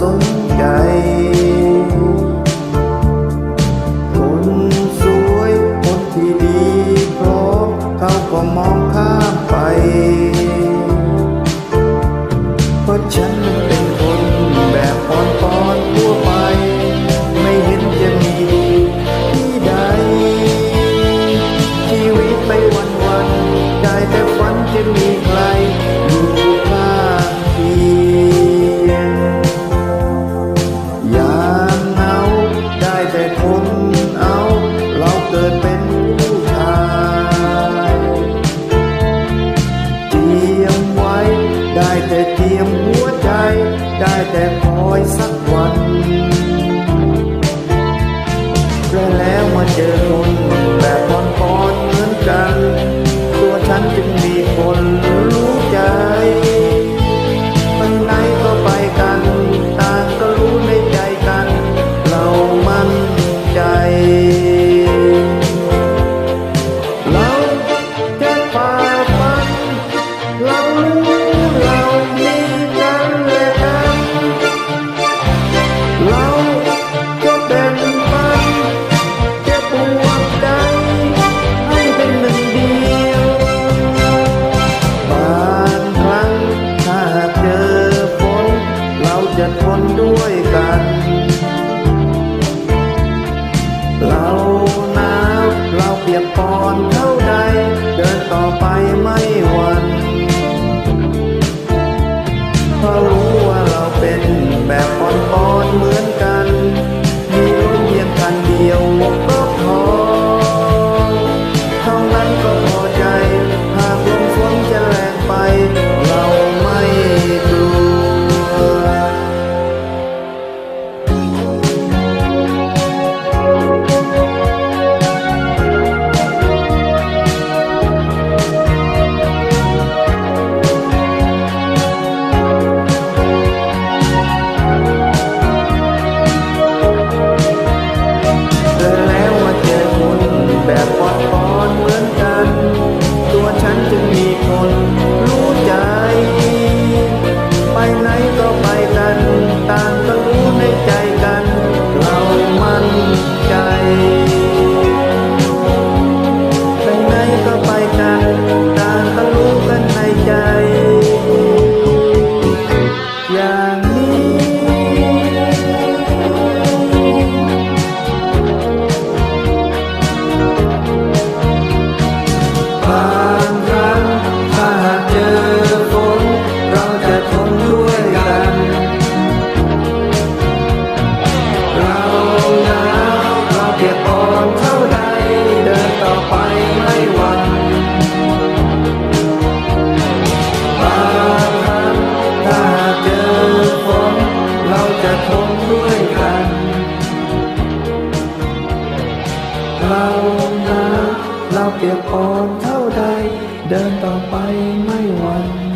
สนใจคนสวยคนที่ดีพร้อมเขาก็มองข้ามไป เพราะฉันเป็นคนแบบอ่อนปอนทั่วไป ไม่เห็นจะมีที่ใด ชีวิตไปวันวันได้แต่ฝันจะมีใคร เรานะเราเปียกปอนเท่าใด เดินต่อไปไม่หวั่น